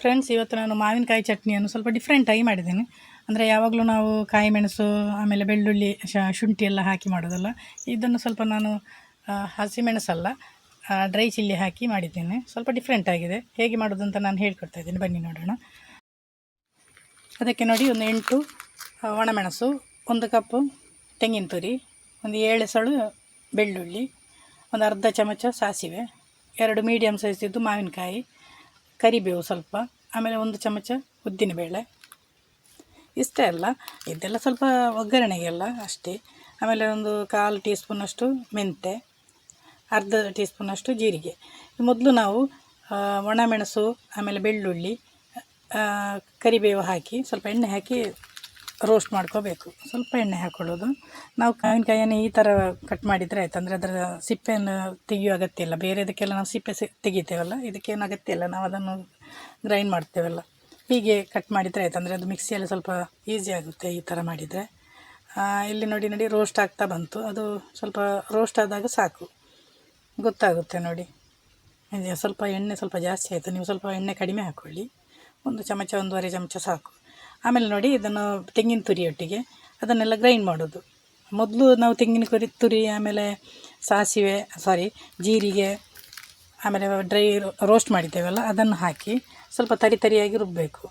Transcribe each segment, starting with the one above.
Friends ಇವತ್ತು ನಾನು ಮಾವಿನಕಾಯಿ ಚಟ್ನಿಯನ್ನು ಸ್ವಲ್ಪ ಡಿಫ್ರೆಂಟಾಗಿ ಮಾಡಿದ್ದೇನೆ. ಅಂದರೆ ಯಾವಾಗಲೂ ನಾವು ಕಾಯಿ ಮೆಣಸು, ಆಮೇಲೆ ಬೆಳ್ಳುಳ್ಳಿ ಶುಂಠಿ ಎಲ್ಲ ಹಾಕಿ ಮಾಡೋದಲ್ಲ. ಇದನ್ನು ಸ್ವಲ್ಪ ನಾನು ಹಸಿಮೆಣಸಲ್ಲ ಡ್ರೈ ಚಿಲ್ಲಿ ಹಾಕಿ ಮಾಡಿದ್ದೇನೆ. ಸ್ವಲ್ಪ ಡಿಫ್ರೆಂಟ್ ಆಗಿದೆ. ಹೇಗೆ ಮಾಡೋದು ಅಂತ ನಾನು ಹೇಳ್ಕೊಡ್ತಾ ಇದ್ದೀನಿ. ಬನ್ನಿ ನೋಡೋಣ. ಅದಕ್ಕೆ ನೋಡಿ ಒಂದು ಎಂಟು ಒಣಮೆಣಸು, ಒಂದು ಕಪ್ಪು ತೆಂಗಿನ ತುರಿ, ಒಂದು ಏಳು ಸಳು ಬೆಳ್ಳುಳ್ಳಿ, ಒಂದು ಅರ್ಧ ಚಮಚ ಸಾಸಿವೆ, ಎರಡು ಮೀಡಿಯಮ್ ಸೈಜಿದ್ದು ಮಾವಿನಕಾಯಿ ಕರಿಬೇವು ಸ್ವಲ್ಪ, ಆಮೇಲೆ ಒಂದು ಚಮಚ ಉದ್ದಿನಬೇಳೆ ಇಷ್ಟೇ ಅಲ್ಲ, ಇದೆಲ್ಲ ಸ್ವಲ್ಪ ಒಗ್ಗರಣೆಗೆಲ್ಲ ಅಷ್ಟೇ. ಆಮೇಲೆ ಒಂದು ಕಾಲು ಟೀ ಸ್ಪೂನಷ್ಟು ಮೆಂತೆ, ಅರ್ಧ ಟೀ ಸ್ಪೂನಷ್ಟು ಜೀರಿಗೆ. ಮೊದಲು ನಾವು ಒಣಮೆಣಸು ಆಮೇಲೆ ಬೆಳ್ಳುಳ್ಳಿ ಕರಿಬೇವು ಹಾಕಿ, ಸ್ವಲ್ಪ ಎಣ್ಣೆ ಹಾಕಿ ರೋಸ್ಟ್ ಮಾಡ್ಕೋಬೇಕು. ಸ್ವಲ್ಪ ಎಣ್ಣೆ ಹಾಕೊಳ್ಳೋದು. ನಾವು ಕಾಯಿನಕಾಯಿಯನ್ನು ಈ ಥರ ಕಟ್ ಮಾಡಿದರೆ ಆಯ್ತು. ಅಂದರೆ ಅದರ ಸಿಪ್ಪೆಯನ್ನು ತೆಗೆಯೋ ಅಗತ್ಯ ಇಲ್ಲ. ಬೇರೆದಕ್ಕೆಲ್ಲ ನಾವು ಸಿಪ್ಪೆ ಸಿ ತೆಗಿತೇವಲ್ಲ, ಇದಕ್ಕೇನು ಅಗತ್ಯ ಇಲ್ಲ. ನಾವು ಅದನ್ನು ಗ್ರೈಂಡ್ ಮಾಡ್ತೇವಲ್ಲ. ಹೀಗೆ ಕಟ್ ಮಾಡಿದರೆ ಆಯ್ತು. ಅಂದರೆ ಅದು ಮಿಕ್ಸಿಯಲ್ಲಿ ಸ್ವಲ್ಪ ಈಸಿ ಆಗುತ್ತೆ ಈ ಥರ ಮಾಡಿದರೆ. ಇಲ್ಲಿ ನೋಡಿ ನೋಡಿ ರೋಸ್ಟ್ ಆಗ್ತಾ ಬಂತು. ಅದು ಸ್ವಲ್ಪ ರೋಸ್ಟ್ ಆದಾಗ ಸಾಕು. ಗೊತ್ತಾಗುತ್ತೆ ನೋಡಿ. ಸ್ವಲ್ಪ ಎಣ್ಣೆ ಸ್ವಲ್ಪ ಜಾಸ್ತಿ ಆಯಿತು. ನೀವು ಸ್ವಲ್ಪ ಎಣ್ಣೆ ಕಡಿಮೆ ಹಾಕ್ಕೊಳ್ಳಿ ಒಂದು ಚಮಚ, ಒಂದೂವರೆ ಚಮಚ ಸಾಕು. ಆಮೇಲೆ ನೋಡಿ ಇದನ್ನು ತೆಂಗಿನ ತುರಿಯೊಟ್ಟಿಗೆ ಅದನ್ನೆಲ್ಲ ಗ್ರೈಂಡ್ ಮಾಡೋದು. ಮೊದಲು ನಾವು ತೆಂಗಿನ ಕುರಿ ತುರಿ ಆಮೇಲೆ ಸಾಸಿವೆ ಸಾರಿ ಜೀರಿಗೆ, ಆಮೇಲೆ ಡ್ರೈ ರೋಸ್ಟ್ ಮಾಡಿದ್ದೇವಲ್ಲ, ಅದನ್ನು ಹಾಕಿ ಸ್ವಲ್ಪ ತರಿ ತರಿಯಾಗಿ ರುಬ್ಬಬೇಕು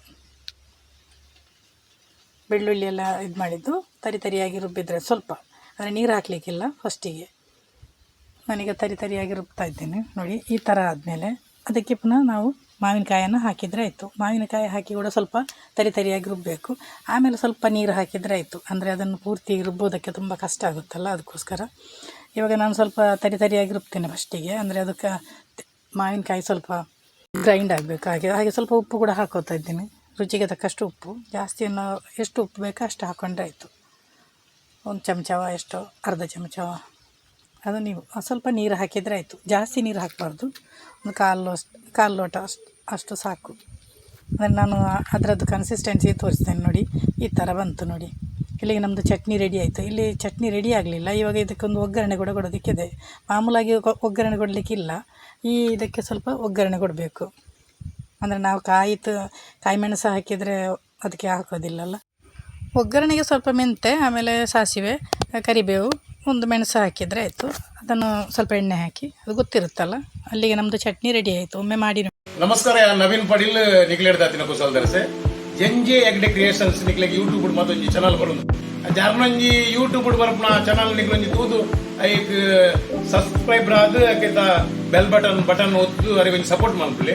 ಬೆಳ್ಳುಳ್ಳಿ ಎಲ್ಲ ಇದು ಮಾಡಿದ್ದು, ತರಿ ತರಿಯಾಗಿ ರುಬ್ಬಿದರೆ ಸ್ವಲ್ಪ. ಅಂದರೆ ನೀರು ಹಾಕಲಿಕ್ಕಿಲ್ಲ ಫಸ್ಟಿಗೆ ನಾನೀಗ ತರಿ ತರಿಯಾಗಿ ರುಬ್ತಾ ಇದ್ದೇನೆ. ನೋಡಿ, ಈ ಥರ ಆದಮೇಲೆ ಅದಕ್ಕೆ ಪುನಃ ನಾವು ಮಾವಿನಕಾಯನ್ನು ಹಾಕಿದರೆ ಆಯಿತು. ಮಾವಿನಕಾಯಿ ಹಾಕಿ ಕೂಡ ಸ್ವಲ್ಪ ತರಿ ತರಿಯಾಗಿ ರುಬ್ಬಬೇಕು ಆಮೇಲೆ ಸ್ವಲ್ಪ ನೀರು ಹಾಕಿದರೆ ಆಯಿತು. ಅಂದರೆ ಅದನ್ನು ಪೂರ್ತಿ ರುಬ್ಬೋದಕ್ಕೆ ತುಂಬ ಕಷ್ಟ ಆಗುತ್ತಲ್ಲ ಅದಕ್ಕೋಸ್ಕರ. ಇವಾಗ ನಾನು ಸ್ವಲ್ಪ ತರಿ ತರಿಯಾಗಿ ರುಬ್ತೇನೆ ಫಸ್ಟಿಗೆ ಅಂದರೆ ಅದಕ್ಕೆ ಮಾವಿನಕಾಯಿ ಸ್ವಲ್ಪ ಗ್ರೈಂಡ್ ಆಗಬೇಕು. ಹಾಗೆ ಹಾಗೆ ಸ್ವಲ್ಪ ಉಪ್ಪು ಕೂಡ ಹಾಕೋತಾ ಇದ್ದೀನಿ. ರುಚಿಗೆ ತಕ್ಕಷ್ಟು ಉಪ್ಪು. ಜಾಸ್ತಿಯನ್ನು ಎಷ್ಟು ಉಪ್ಪು ಬೇಕೋ ಅಷ್ಟು ಹಾಕ್ಕೊಂಡ್ರೆ ಆಯಿತು. ಒಂದು ಚಮಚವ ಎಷ್ಟೋ, ಅರ್ಧ ಚಮಚವ ಅದು ನೀವು. ಸ್ವಲ್ಪ ನೀರು ಹಾಕಿದರೆ ಆಯಿತು. ಜಾಸ್ತಿ ನೀರು ಹಾಕಬಾರ್ದು. ಒಂದು ಕಾಲು ಅಷ್ಟು, ಕಾಲು ಲೋಟ ಅಷ್ಟು. ಅಷ್ಟು ಸಾಕು. ಅಂದರೆ ನಾನು ಅದರದ್ದು ಕನ್ಸಿಸ್ಟೆನ್ಸಿ ತೋರಿಸ್ತೇನೆ ನೋಡಿ. ಈ ಥರ ಬಂತು ನೋಡಿ. ಇಲ್ಲಿಗೆ ನಮ್ಮದು ಚಟ್ನಿ ರೆಡಿ ಆಯಿತು. ಇಲ್ಲಿ ಚಟ್ನಿ ರೆಡಿ ಆಗಲಿಲ್ಲ. ಇವಾಗ ಇದಕ್ಕೊಂದು ಒಗ್ಗರಣೆ ಕೂಡ ಕೊಡೋದಕ್ಕಿದೆ ಮಾಮೂಲಾಗಿ ಒಗ್ಗರಣೆ ಕೊಡಲಿಕ್ಕಿಲ್ಲ ಈ ಇದಕ್ಕೆ ಸ್ವಲ್ಪ ಒಗ್ಗರಣೆ ಕೊಡಬೇಕು. ಅಂದರೆ ನಾವು ಕಾಯಿ ತ- ಕಾಯಿ ಮೆಣಸು ಹಾಕಿದರೆ ಅದಕ್ಕೆ ಹಾಕೋದಿಲ್ಲಲ್ಲ. ಒಗ್ಗರಣೆಗೆ ಸ್ವಲ್ಪ ಮೆಂತೆ, ಆಮೇಲೆ ಸಾಸಿವೆ, ಕರಿಬೇವು, ಒಂದು ಮೆಣಸು ಹಾಕಿದರೆ ಆಯಿತು. ಅದನ್ನು ಸ್ವಲ್ಪ ಎಣ್ಣೆ ಹಾಕಿ. ಅದು ಗೊತ್ತಿರುತ್ತಲ್ಲ. ಅಲ್ಲಿಗೆ ನಮ್ಮದು ಚಟ್ನಿ ರೆಡಿ ಆಯಿತು. ಒಮ್ಮೆ ಮಾಡಿ ನಮಸ್ಕಾರ ನವೀನ್ ಪಾಟೀಲ್ ನಿಕ್ಲೆ ಹೇಳ್ತಾ ಕುಶಾಲ್ ದರ್ಸೆ ಜಂಜೆ ಎಗ್ಡೆ ಕ್ರಿಯೇಷನ್ಸ್ ನಿಕ್ಲೆಗೆ ಯೂಟ್ಯೂಬ್ ಮತ್ತೊಂಜಿ ಚಾನಲ್ ಬರೋದು. ಜಾರ್ನಂಜಿ ಯೂಟ್ಯೂಬ್ ಬರಪ್ನ ಚಾನಲ್ ನಿಕ್ಲೊಂಜಿ ತೂದು ಐಕ್ ಸಬ್ಸ್ಕ್ರೈಬ್ ಆದ್ ಬೆಲ್ ಬಟನ್ ಬಟನ್ ಒತ್ತು ಅರಿವಿನ ಸಪೋರ್ಟ್ ಮಾಡ್ಬಿಡಿ